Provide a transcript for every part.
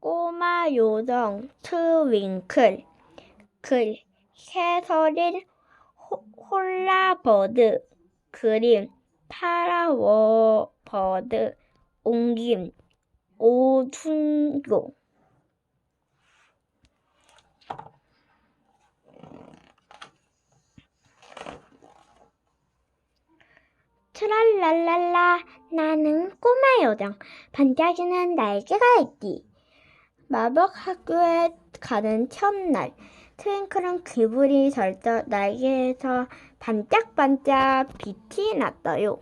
꼬마 요정 트윙클. 글. 호- 홀라버드. 그림. 파라워버드. 옮김. 오순교. 트랄랄랄라 나는 꼬마 요정. 반짝이는 날개가 있디 마법 학교에 가는 첫날 트윙클은 기분이 절적 날개에서 반짝반짝 빛이 났어요.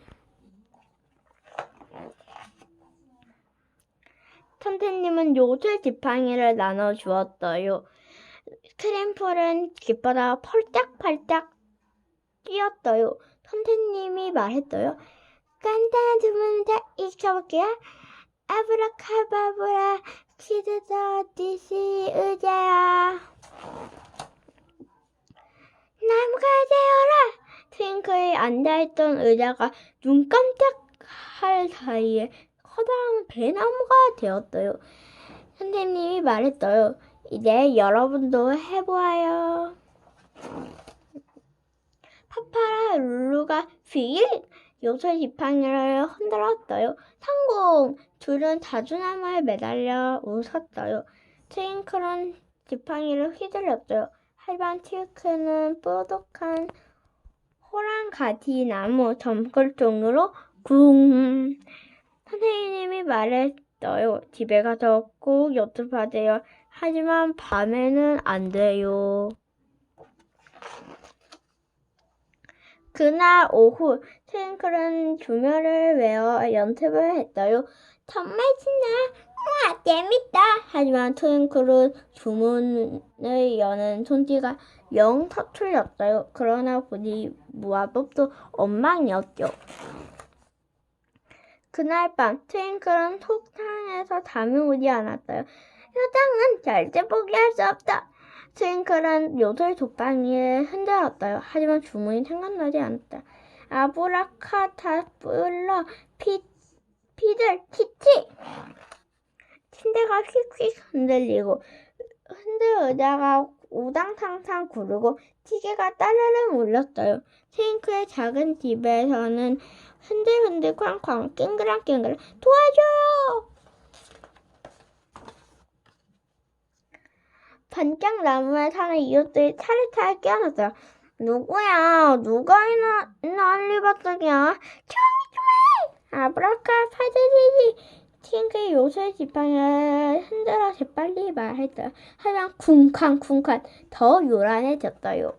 선생님은 요술 지팡이를 나눠 주었어요. 크림플은 기뻐서 펄짝펄짝 뛰었어요. 선생님이 말했어요. 간단한 주문을 익혀볼게요. 아브라카바브라 치즈더 디시 의자야. 나무가 되어라. 트윙클이 앉아있던 의자가 눈 깜짝할 사이에 커다란 배나무가 되었어요. 선생님이 말했어요. 이제 여러분도 해보아요. 파파라 룰루가 휙 요술 지팡이를 흔들었어요. 성공! 둘은 자주나무에 매달려 웃었어요. 트윙클은 지팡이를 휘둘렀어요. 하지만 트윙클은 뾰족한 호랑가지 나무 점글종으로 쿵! 선생님이 말했어요. 집에 가서 꼭 연습하세요. 하지만 밤에는 안 돼요. 그날 오후 트윙클은 주면을 외워 연습을 했어요. 정말 신나. 우와 재밌다. 하지만 트윙클은 주문을 여는 손짓가 영 서툴렸어요. 그러나 보니 무화법도 엉망이었죠. 그날 밤 트윙클은 속상해서 잠이 오지 않았어요. 여장은 절대 포기할 수 없다. 트윙클은 요술 돋방이에 흔들었어요. 하지만 주문이 생각나지 않았다. 아브라카다블러 피, 피들 키치! 침대가 휙휙 흔들리고 흔들 의자가 우당탕탕 구르고 시계가 따르릉 울렸어요. 트윙클의 작은 집에서는 흔들흔들 쾅쾅 낑그랑낑그랑 도와줘요! 반짝 나무에 사는 이웃들이 차례차례 깨어났어요. 누구야? 누가 이나 난리바닥이야? 조용히 좀 해! 아브라카 파드리지! 팅크의 요술 지팡이를 흔들어 재빨리 말했어요. 하지만 쿵쾅쿵쾅 더 요란해졌어요.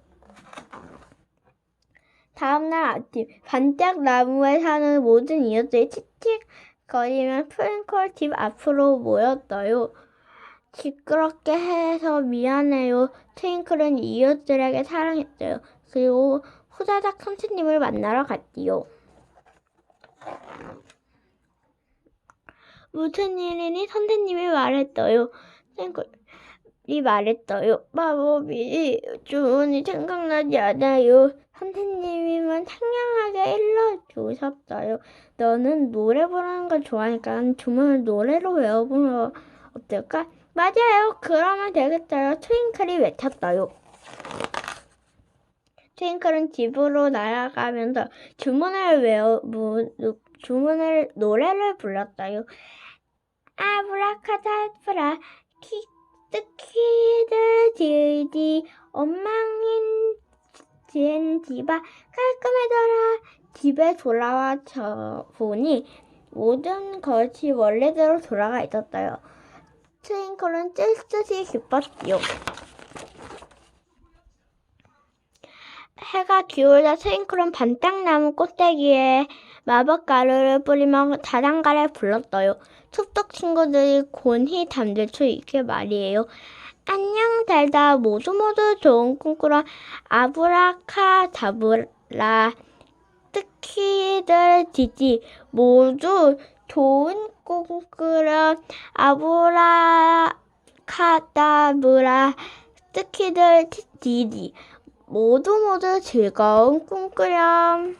다음날 아침 반짝 나무에 사는 모든 이웃들이 칙칙거리며 프랭콜 집 앞으로 모였어요. 시끄럽게 해서 미안해요. 트윙클은 이웃들에게 사랑했어요. 그리고 후다닥 선생님을 만나러 갔지요. 무슨 일이니? 선생님이 말했어요. 트윙클이 말했어요. 마법이 주문이 생각나지 않아요. 선생님이만 상냥하게 일러주셨어요. 너는 노래 부르는 걸 좋아하니까 주문을 노래로 외워보면 어떨까? 맞아요. 그러면 되겠어요. 트윙클이 외쳤어요. 트윙클은 집으로 날아가면서 주문을 외워, 무, 주문을, 노래를 불렀어요. 아브라카다브라, 키, 뜨키들 지지, 엉망인 진 집아, 깔끔해져라. 집에 돌아와 저 보니 모든 것이 원래대로 돌아가 있었어요. 트윙클은 찔듯이 기뻤지요. 해가 기울자 트윙클은 반짝나무 꼭대기에 마법 가루를 뿌리며 자장가를 불렀어요. 툭툭 친구들이 곤히 잠들 수 있게 말이에요. 안녕 달다 모두 모두 좋은 꿈 꾸라 아브라카 다브라 뜨키들 지지 모두 좋은 꿈 꾸라 아브라카다브라 뜨키들 지지 모두 모두 즐거운 꿈 꾸렴.